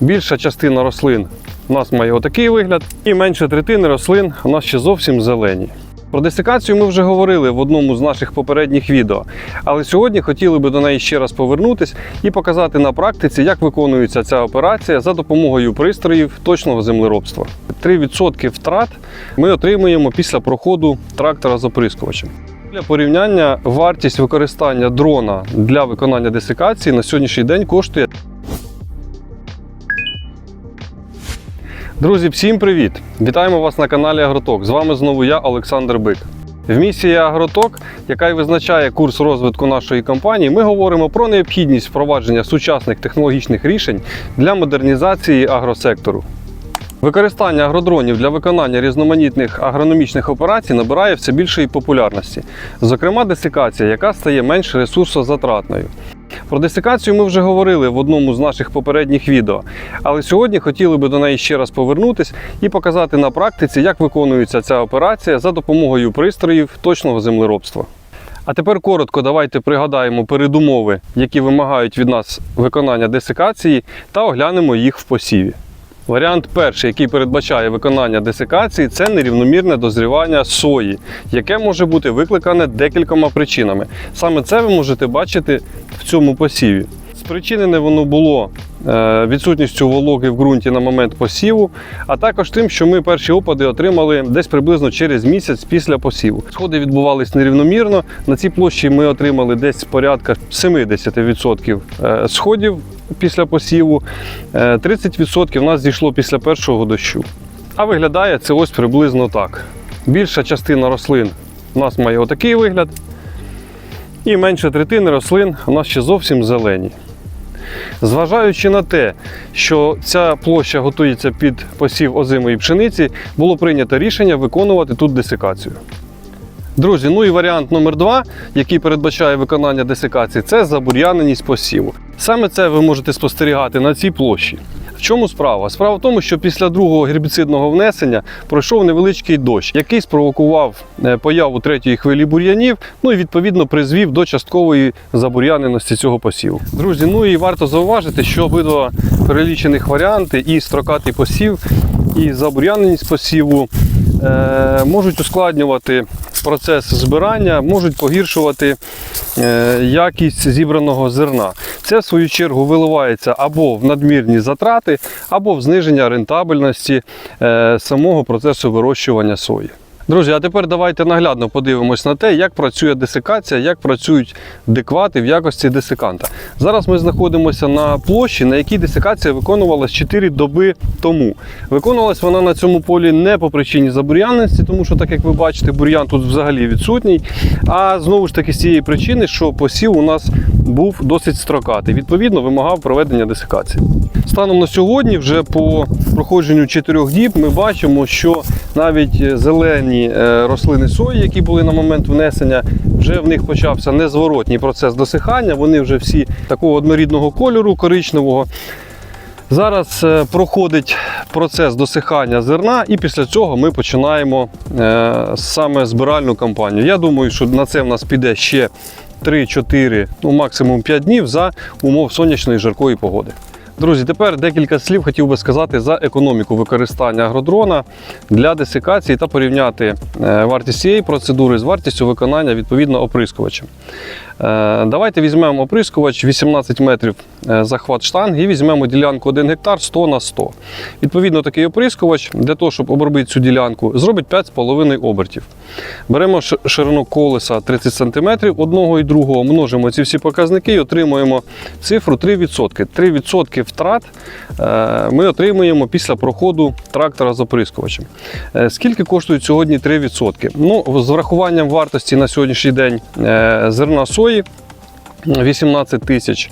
Більша частина рослин у нас має отакий вигляд, і менше третини рослин у нас ще зовсім зелені. Про десикацію ми вже говорили в одному з наших попередніх відео, але сьогодні хотіли би до неї ще раз повернутись і показати на практиці, як виконується ця операція за допомогою пристроїв точного землеробства. 3% втрат ми отримуємо після проходу трактора з оприскувачем. Для порівняння вартість використання дрона для виконання десикації на сьогоднішній день коштує Друзі, всім привіт! Вітаємо вас на каналі Агроток. З вами знову я, Олександр Бик. В місії Агроток, яка й визначає курс розвитку нашої компанії, ми говоримо про необхідність впровадження сучасних технологічних рішень для модернізації агросектору. Використання агродронів для виконання різноманітних агрономічних операцій набирає все більшої популярності, зокрема десикація, яка стає менш ресурсозатратною. Про десикацію ми вже говорили в одному з наших попередніх відео, але сьогодні хотіли би до неї ще раз повернутись і показати на практиці, як виконується ця операція за допомогою пристроїв точного землеробства. А тепер коротко давайте пригадаємо передумови, які вимагають від нас виконання десикації, та оглянемо їх в посіві. Варіант перший, який передбачає виконання десикації, це нерівномірне дозрівання сої, яке може бути викликане декількома причинами. Саме це ви можете бачити в цьому посіві. Спричинене воно було е, відсутністю вологи в ґрунті на момент посіву, а також тим, що ми перші опади отримали десь приблизно через місяць після посіву. Сходи відбувались нерівномірно. На цій площі ми отримали десь порядка 70% е, сходів після посіву. Е, 30% в нас зійшло після першого дощу. А виглядає це ось приблизно так. Більша частина рослин у нас має отакий вигляд. І менше третини рослин у нас ще зовсім зелені. Зважаючи на те, що ця площа готується під посів озимої пшениці, було прийнято рішення виконувати тут десикацію. Друзі, ну і варіант номер два, який передбачає виконання десикації, це забур'яненість посіву. Саме це ви можете спостерігати на цій площі. Чому справа? Справа в тому, що після другого гербіцидного внесення пройшов невеличкий дощ, який спровокував е, появу третьої хвилі бур'янів, ну і відповідно призвів до часткової забур'яненості цього посіву. Друзі, ну і варто зауважити, що обидва перелічених варіанти і строкатий посів, і забур'яненість посіву е, можуть ускладнювати процес збирання, можуть погіршувати е, якість зібраного зерна. Це, в свою чергу, виливається або в надмірні затрати, або в зниження рентабельності е, самого процесу вирощування сої. Друзі, а тепер давайте наглядно подивимось на те, як працює десикація, як працюють деквати в якості десиканта. Зараз ми знаходимося на площі, на якій десикація виконувалась 4 доби тому. Виконувалась вона на цьому полі не по причині забур'янності, тому що, так як ви бачите, бур'ян тут взагалі відсутній. А знову ж таки з цієї причини, що посів у нас був досить строкатий, відповідно, вимагав проведення десикації. Станом на сьогодні, вже по проходженню 4 діб, ми бачимо, що навіть зелені е, рослини сої, які були на момент внесення, вже в них почався незворотній процес досихання. Вони вже всі такого однорідного кольору, коричневого. Зараз е, проходить процес досихання зерна, і після цього ми починаємо е, саме збиральну кампанію. Я думаю, що на це в нас піде ще 3-4, ну максимум 5 днів за умов сонячної жаркої погоди. Друзі, тепер декілька слів хотів би сказати за економіку використання агродрона для десикації та порівняти е, вартість цієї процедури з вартістю виконання відповідно оприскувачем. Е, Давайте візьмемо оприскувач 18 метрів е, захват штанги і візьмемо ділянку 1 гектар 100 на 100. Відповідно, такий оприскувач для того, щоб обробити цю ділянку, зробить 5,5 обертів. Беремо ширину колеса 30 см одного і другого, множимо ці всі показники і отримуємо цифру 3%. 3% втрат е, ми отримуємо після проходу трактора з оприскувачем. Е, Скільки коштують сьогодні 3%? Ну, з врахуванням вартості на сьогоднішній день е, зерна сої 18 тисяч.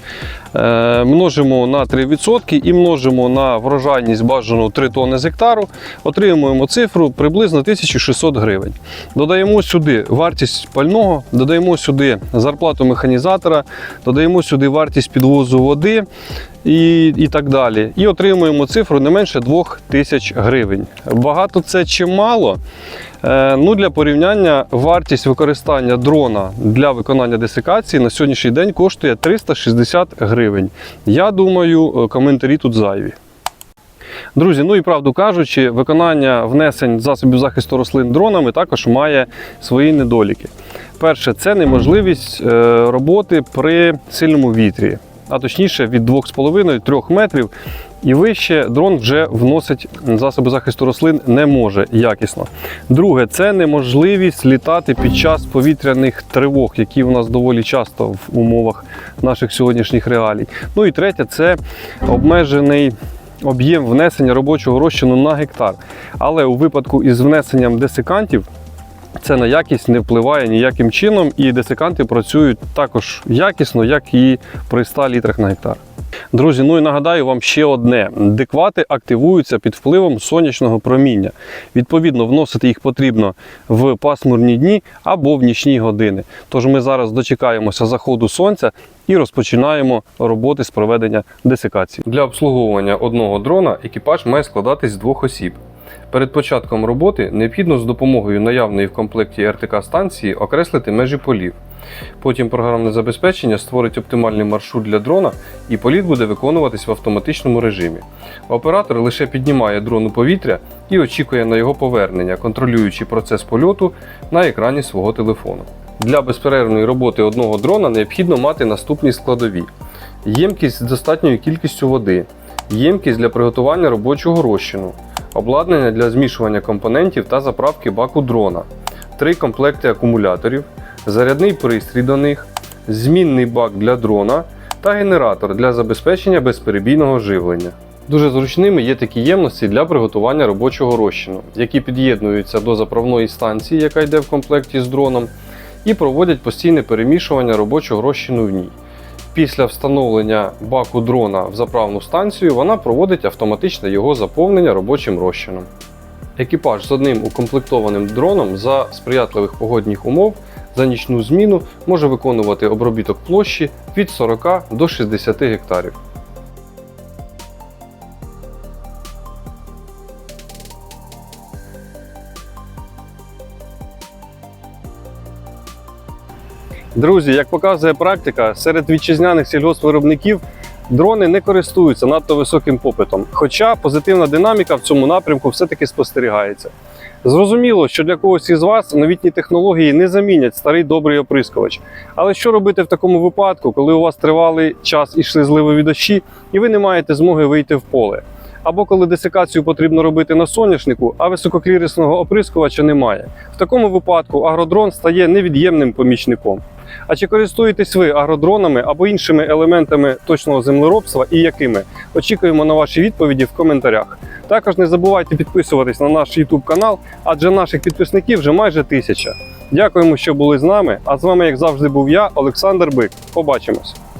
Е, Множимо на 3% і множимо на врожайність бажану 3 тонни з гектару. Отримуємо цифру приблизно 1600 гривень. Додаємо сюди вартість пального, додаємо сюди зарплату механізатора, додаємо сюди вартість підвозу води і, і так далі. І отримуємо цифру не менше 2000 гривень. Багато це чи мало? Е, Ну, для порівняння вартість використання дрона для виконання десикації на сьогоднішній день коштує 360 гривень. Я думаю, е, коментарі тут зайві. Друзі, ну і правду кажучи, виконання внесень засобів захисту рослин дронами також має свої недоліки. Перше, це неможливість е, роботи при сильному вітрі, а точніше від 2,5-3 метрів і вище дрон вже вносить засоби захисту рослин не може якісно. Друге, це неможливість літати під час повітряних тривог, які у нас доволі часто в умовах наших сьогоднішніх реалій. Ну і третє, це обмежений об'єм внесення робочого розчину на гектар. Але у випадку із внесенням десикантів це на якість не впливає ніяким чином, і десиканти працюють також якісно, як і при 100 літрах на гектар. Друзі, ну і нагадаю вам ще одне: деквати активуються під впливом сонячного проміння. Відповідно, вносити їх потрібно в пасмурні дні або в нічні години. Тож ми зараз дочекаємося заходу сонця і розпочинаємо роботи з проведення десикації. Для обслуговування одного дрона екіпаж має складатись з двох осіб. Перед початком роботи необхідно з допомогою наявної в комплекті РТК станції окреслити межі полів. Потім програмне забезпечення створить оптимальний маршрут для дрона, і політ буде виконуватись в автоматичному режимі. Оператор лише піднімає дрон у повітря і очікує на його повернення, контролюючи процес польоту на екрані свого телефону. Для безперервної роботи одного дрона необхідно мати наступні складові: ємкість з достатньою кількістю води, ємкість для приготування робочого розчину, обладнання для змішування компонентів та заправки баку дрона, три комплекти акумуляторів, зарядний пристрій до них, змінний бак для дрона та генератор для забезпечення безперебійного живлення. Дуже зручними є такі ємності для приготування робочого розчину, які під'єднуються до заправної станції, яка йде в комплекті з дроном, і проводять постійне перемішування робочого розчину в ній. Після встановлення баку дрона в заправну станцію вона проводить автоматичне його заповнення робочим розчином. Екіпаж з одним укомплектованим дроном за сприятливих погодних умов за нічну зміну може виконувати обробіток площі від 40 до 60 гектарів. Друзі, як показує практика, серед вітчизняних сільгоспвиробників дрони не користуються надто високим попитом. Хоча позитивна динаміка в цьому напрямку все-таки спостерігається. Зрозуміло, що для когось із вас новітні технології не замінять старий добрий оприскувач. Але що робити в такому випадку, коли у вас тривалий час ішли зливові дощі, і ви не маєте змоги вийти в поле? Або коли десикацію потрібно робити на соняшнику, а висококлірісного оприскувача немає. В такому випадку агродрон стає невід'ємним помічником. А чи користуєтесь ви агродронами або іншими елементами точного землеробства і якими? Очікуємо на ваші відповіді в коментарях. Також не забувайте підписуватись на наш YouTube канал, адже наших підписників вже майже тисяча. Дякуємо, що були з нами. А з вами, як завжди, був я, Олександр Бик. Побачимось!